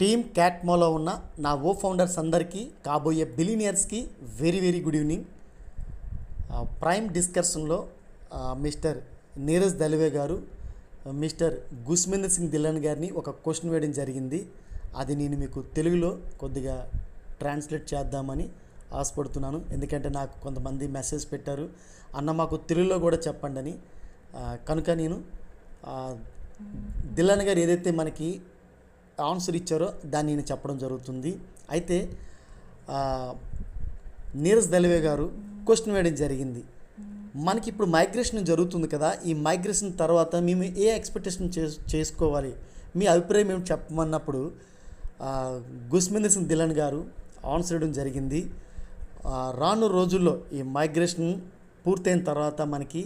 Team క్యాట్మోలో ఉన్న నా ఓ founders అందరికీ కాబోయే బిలీనియర్స్కి very very good evening prime డిస్కషన్లో మిస్టర్ నీరజ్ దలివే గారు మిస్టర్ గుస్మిందర్ సింగ్ దిల్లన్ గారిని ఒక క్వశ్చన్ వేయడం జరిగింది. అది నేను మీకు తెలుగులో కొద్దిగా ట్రాన్స్లేట్ చేద్దామని ఆశపడుతున్నాను. ఎందుకంటే నాకు కొంతమంది మెసేజ్ పెట్టారు. అన్న మాకు తెలుగులో కూడా చెప్పండి అని కనుక నేను దిల్లన్ గారు ఏదైతే మనకి ఆన్సర్ ఇచ్చారో దాన్ని నేను చెప్పడం జరుగుతుంది. అయితే నీరజ్ దళవే గారు క్వశ్చన్ వేయడం జరిగింది. మనకి ఇప్పుడు మైగ్రేషన్ జరుగుతుంది కదా ఈ మైగ్రేషన్ తర్వాత మేము ఏ ఎక్స్పెక్టేషన్ చే చేసుకోవాలి? మీ అభిప్రాయం ఏమి చెప్పమన్నప్పుడు గుస్మిందర్ సింగ్ దిలన్ గారు ఆన్సర్ ఇవ్వడం జరిగింది. రాను రోజుల్లో ఈ మైగ్రేషన్ పూర్తయిన తర్వాత మనకి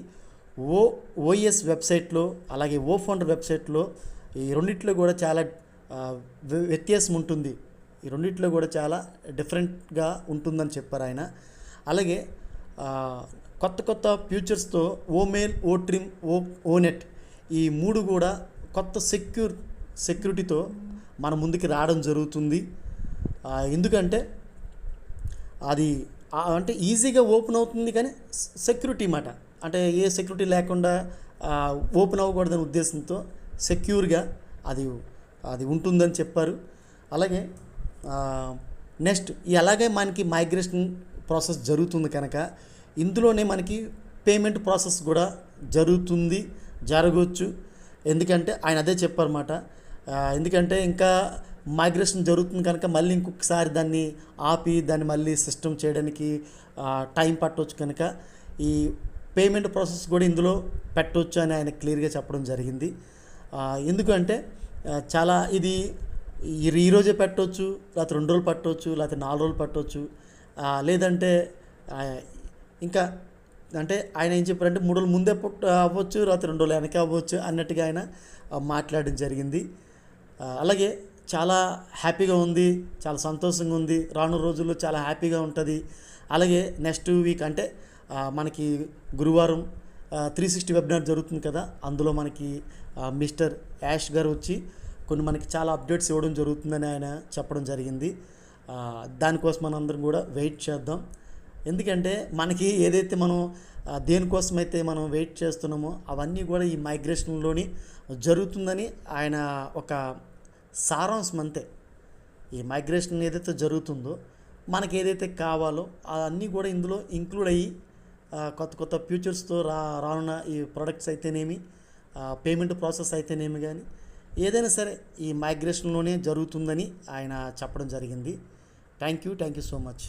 ఓ ఓఎస్ వెబ్సైట్లో అలాగే ఓ ఫౌండర్ వెబ్సైట్లో ఈ రెండిట్లో కూడా చాలా వ్యత్యాసం ఉంటుంది. ఈ రెండిట్లో కూడా చాలా డిఫరెంట్గా ఉంటుందని చెప్పారు ఆయన. అలాగే కొత్త కొత్త ఫ్యూచర్స్తో ఓ మెయిల్ ఓ ట్రిమ్ ఓ ఓ నెట్ ఈ మూడు కూడా కొత్త సెక్యూర్ సెక్యూరిటీతో మన ముందుకి రావడం జరుగుతుంది. ఎందుకంటే అది అంటే ఈజీగా ఓపెన్ అవుతుంది కానీ సెక్యూరిటీ మాట. అంటే ఏ సెక్యూరిటీ లేకుండా ఓపెన్ అవ్వకూడదనే ఉద్దేశంతో సెక్యూర్గా అది అది ఉంటుందని చెప్పారు. అలాగే నెక్స్ట్ అలాగే మనకి మైగ్రేషన్ ప్రాసెస్ జరుగుతుంది కనుక ఇందులోనే మనకి పేమెంట్ ప్రాసెస్ కూడా జరుగుతుంది జరగవచ్చు. ఎందుకంటే ఆయన అదే చెప్పారన్నమాట. ఎందుకంటే ఇంకా మైగ్రేషన్ జరుగుతుంది కనుక మళ్ళీ ఇంకొకసారి దాన్ని ఆపి దాన్ని మళ్ళీ సిస్టమ్ చేయడానికి టైం పట్టవచ్చు కనుక ఈ పేమెంట్ ప్రాసెస్ కూడా ఇందులో పెట్టవచ్చు అని ఆయన క్లియర్గా చెప్పడం జరిగింది. ఎందుకంటే చాలా ఇది ఈ ఈరోజే పెట్టవచ్చు లేకపోతే రెండు రోజులు పట్టవచ్చు లేకపోతే నాలుగు రోజులు పట్టవచ్చు లేదంటే ఇంకా అంటే ఆయన ఏం చెప్పారంటే మూడు రోజులు ముందే పుట్ట అవ్వచ్చు లేకపోతే రెండు రోజులు వెనక అవ్వచ్చు అన్నట్టుగా ఆయన మాట్లాడడం జరిగింది. అలాగే చాలా హ్యాపీగా ఉంది చాలా సంతోషంగా ఉంది. రాను రోజుల్లో చాలా హ్యాపీగా ఉంటుంది. అలాగే నెక్స్ట్ వీక్ అంటే మనకి గురువారం త్రీ సిక్స్టీ వెబినార్ జరుగుతుంది కదా అందులో మనకి మిస్టర్ యాష్ గారు వచ్చి కొన్ని మనకి చాలా అప్డేట్స్ ఇవ్వడం జరుగుతుందని ఆయన చెప్పడం జరిగింది. దానికోసం మనందరం కూడా వెయిట్ చేద్దాం. ఎందుకంటే మనకి ఏదైతే మనం దేనికోసం దేనికోసమైతే మనం వెయిట్ చేస్తున్నామో అవన్నీ కూడా ఈ మైగ్రేషన్లోని జరుగుతుందని ఆయన ఒక సారాంశం అంతే. ఈ మైగ్రేషన్ ఏదైతే జరుగుతుందో మనకి ఏదైతే కావాలో అవన్నీ కూడా ఇందులో ఇంక్లూడ్ అయ్యి కొత్త కొత్త ఫ్యూచర్స్తో రా రానున్న ఈ ప్రొడక్ట్స్ అయితేనేమి పేమెంట్ ప్రాసెస్ అయితేనేమి కానీ ఏదైనా సరే ఈ మైగ్రేషన్లోనే జరుగుతుందని ఆయన చెప్పడం జరిగింది. Thank you thank you so much.